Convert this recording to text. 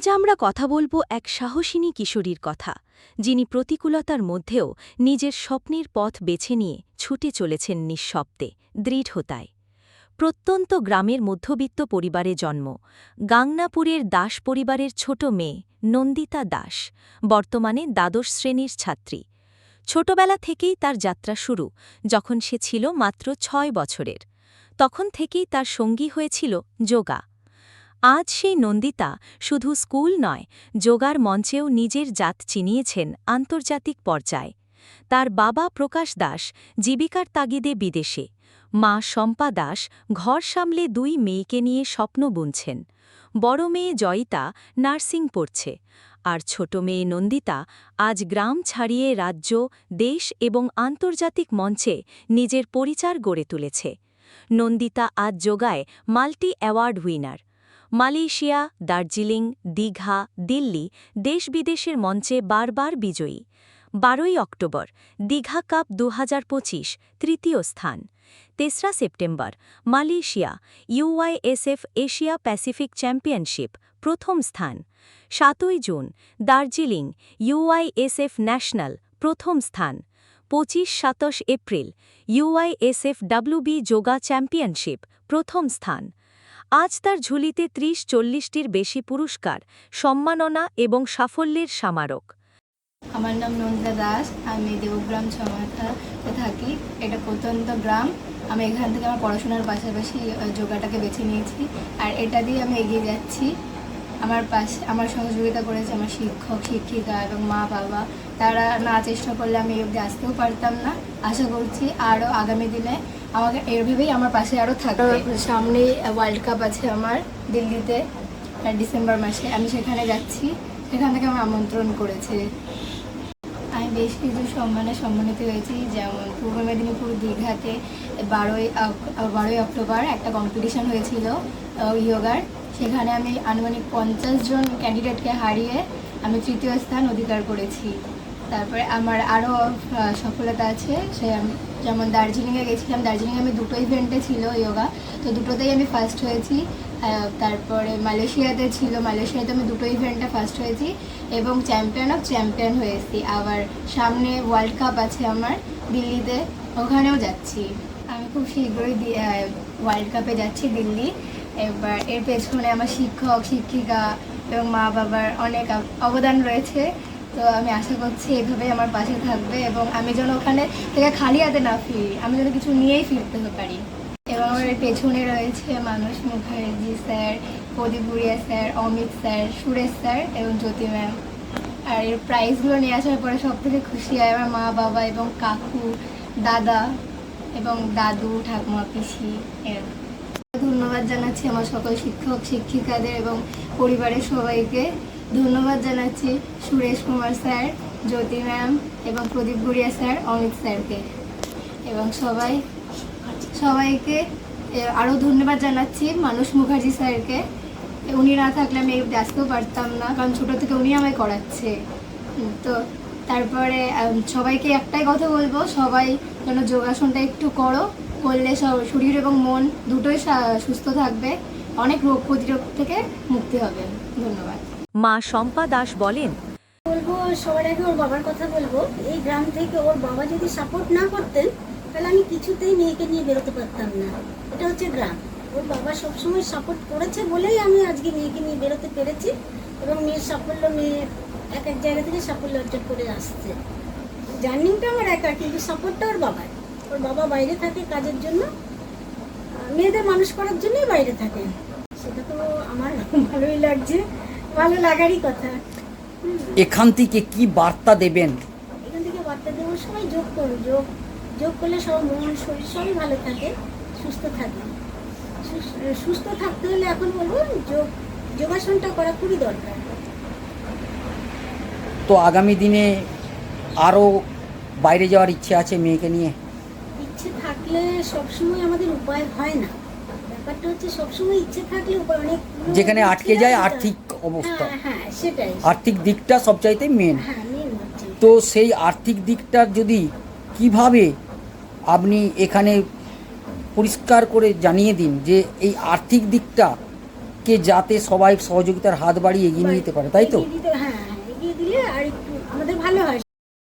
আজ আমরা কথা বলব এক সাহসিনী কিশোরীর কথা, যিনি প্রতিকূলতার মধ্যেও নিজের স্বপ্নের পথ বেছে নিয়ে ছুটে চলেছেন নিঃশব্দে, দৃঢ়তায়। প্রত্যন্ত গ্রামের মধ্যবিত্ত পরিবারে জন্ম। গাংনাপুরের দাস পরিবারের ছোট মেয়ে নন্দিতা দাস, বর্তমানে দ্বাদশ শ্রেণির ছাত্রী। ছোটবেলা থেকেই তার যাত্রা শুরু, যখন সে ছিল মাত্র ছয় বছরের। তখন থেকেই তার সঙ্গী হয়েছিল যোগা। আজ সেই নন্দিতা শুধু স্কুল নয়, যোগার মঞ্চেও নিজের জাত চিনিয়েছেন আন্তর্জাতিক পর্যায়ে। তার বাবা প্রকাশ দাস জীবিকার তাগিদে বিদেশে। মা শম্পা দাস ঘর সামলে দুই মেয়েকে নিয়ে স্বপ্ন বুনছেন। বড় মেয়ে জয়িতা নার্সিং পড়ছে। আর ছোট মেয়ে নন্দিতা আজ গ্রাম ছাড়িয়ে রাজ্য, দেশ এবং আন্তর্জাতিক মঞ্চে নিজের পরিচার গড়ে তুলেছে। নন্দিতা আজ যোগায় multi award winner. Malaysia, Darjeeling, Digha, Delhi দেশ বিদেশের মঞ্চে বারবার বিজয়ী। বারোই অক্টোবর, দীঘা কাপ দুহাজার পঁচিশ, তৃতীয় স্থান। তেসরা September, Malaysia UISF Asia Pacific championship, প্রথম স্থান। সাতই জুন, দার্জিলিং ইউআইএসএফ ন্যাশনাল, প্রথম স্থান। পঁচিশ সাতাশ April UISF WB yoga championship, প্রথম স্থান। আজ তার ঝুলিতে ত্রিশ চল্লিশটির বেশি পুরস্কার, সম্মাননা এবং সাফল্যের স্মারক আমার নাম নন্দিতা দাস, আমি দেবগ্রাম ছমাথাতে থাকি। এটা প্রত্যন্ত গ্রাম। আমি এখান থেকে আমার পড়াশোনার পাশাপাশি যোগাটাকে বেছে নিয়েছি। আর এটা দিয়ে আমি এগিয়ে যাচ্ছি। আমার পাশে, আমার সহযোগিতা করেছে আমার শিক্ষক, শিক্ষিকা এবং মা বাবা। তারা না চেষ্টা করলে আমি অবধি আসতেও পারতাম না। আশা করছি আরও আগামী দিনে আমাকে এভাবেই আমার পাশে আরও থাকবে। সামনেই ওয়ার্ল্ড কাপ আছে আমার দিল্লিতে ডিসেম্বর মাসে। আমি সেখানে যাচ্ছি। সেখান থেকে আমার আমন্ত্রণ করেছে। আমি বেশ কিছু সম্মানে সম্মানিত হয়েছি। যেমন পূর্ব মেদিনীপুর দীঘাতে বারোই বারোই অক্টোবর একটা কম্পিটিশন হয়েছিল ইয়োগার সেখানে আমি আনুমানিক পঞ্চাশ জন ক্যান্ডিডেটকে হারিয়ে আমি তৃতীয় স্থান অধিকার করেছি। তারপরে আমার আরও সফলতা আছে। সে যেমন দার্জিলিংয়ে গেছিলাম, দার্জিলিংয়ে আমি দুটো ইভেন্টে ছিল ইয়োগা তো দুটোতেই আমি ফার্স্ট হয়েছি। তারপরে মালয়েশিয়াতে ছিল, মালয়েশিয়াতে আমি দুটো ইভেন্টে ফার্স্ট হয়েছি এবং চ্যাম্পিয়ন অফ চ্যাম্পিয়ন হয়েছি আবার সামনে ওয়ার্ল্ড কাপ আছে আমার দিল্লিতে, ওখানেও যাচ্ছি। আমি খুব শীঘ্রই ওয়ার্ল্ড কাপে যাচ্ছি দিল্লি। এবার এর পেছনে আমার শিক্ষক, শিক্ষিকা এবং মা বাবার অনেক অবদান রয়েছে। তো আমি আশা করছি এভাবেই আমার পাশে থাকবে এবং আমি যেন ওখানে থেকে খালি হাতে না ফিরি, আমি যেন কিছু নিয়েই ফিরতে পারি। এবং আমার পেছনে রয়েছে মানুষ Mukherjee sir, Pradeep Buria sir, Amit sir, Suresh sir এবং জ্যোতি ম্যাম। আর এর প্রাইজগুলো নিয়ে আসার পরে সব থেকে খুশি হয় আমার মা, বাবা এবং কাকু, দাদা এবং দাদু, ঠাকুমা, পিসি, এর। ধন্যবাদ জানাচ্ছি আমার সকল শিক্ষক, শিক্ষিকাদের এবং পরিবারের সবাইকে। ধন্যবাদ জানাচ্ছি সুরেশ কুমার স্যার, জ্যোতি ম্যাম এবং প্রদীপ গুড়িয়া স্যার, অমিত স্যারকে। এবং সবাই, সবাইকে আরও ধন্যবাদ জানাচ্ছি মানুষ মুখার্জি স্যারকে। উনি না থাকলে আমি আসতেও পারতাম না, কারণ ছোটো থেকে উনি আমায় করাচ্ছে। তো তারপরে সবাইকে একটাই কথা বলব, সবাই যেন যোগাসনটা একটু করো, করলে স- শরীর এবং মন দুটোই সুস্থ থাকবে, অনেক রোগ প্রতিরোধ থেকে মুক্তি হবে। ধন্যবাদ। মা শম্পা দাস বলেন, বলব, সবার আগে ওর বাবার কথা বলব। এই গ্রাম থেকে ওর বাবা যদি সাপোর্ট না করতেন, তাহলে আমি কিছুতেই মেয়েকে নিয়ে বেরোতে পারতাম না। এটা হচ্ছে গ্রাম। ওর বাবা সবসময় সাপোর্ট করেছে বলেই আমি আজকে মেয়েকে নিয়ে বেরোতে পেরেছি এবং মেয়ের সাফল্য, মেয়ে এক এক জায়গা থেকে সাফল্য অর্জন করে আসছে। জার্নিংটা আমার একা, কিন্তু সাপোর্টটা ওর বাবার। ওর বাবা বাইরে থাকে কাজের জন্য মেয়েদের মানুষ করার জন্যই বাইরে থাকে। সেটা তো আমার ভালোই লাগছে। ভালো লাগারই কথা। এখান থেকে কি বার্তা দেবেন? এখান থেকে বার্তা দেবো সবাই যোগ করুন যোগ যোগ করলে সব মন শরীর সবই ভালো থাকে সুস্থ থাকে। সুস্থ থাকতে হলে এখন বলব যোগ যোগাসনটা করা খুবই দরকার। তো আগামী দিনে আরও বাইরে যাওয়ার ইচ্ছে আছে মেয়েকে নিয়ে? ইচ্ছে থাকলে সবসময় আমাদের উপায় হয় না। ব্যাপারটা হচ্ছে সবসময় ইচ্ছে থাকলে অনেক যেখানে আটকে যায় আর্থিক অবস্থা। হ্যাঁ হ্যাঁ সেটাই। আর্থিক দিকটা সবচাইতে মেন হ্যাঁ মেন তো সেই আর্থিক দিকটার যদি কীভাবে আপনি এখানে পরিষ্কার করে জানিয়ে দিন যে এই আর্থিক দিকটা কে যাতে সবাই সহযোগিতার হাত বাড়িয়ে এগিয়ে নিয়ে যেতে পারে তাই তো? হ্যাঁ এগিয়ে দিলে আর একটু আমাদের ভালো হয়।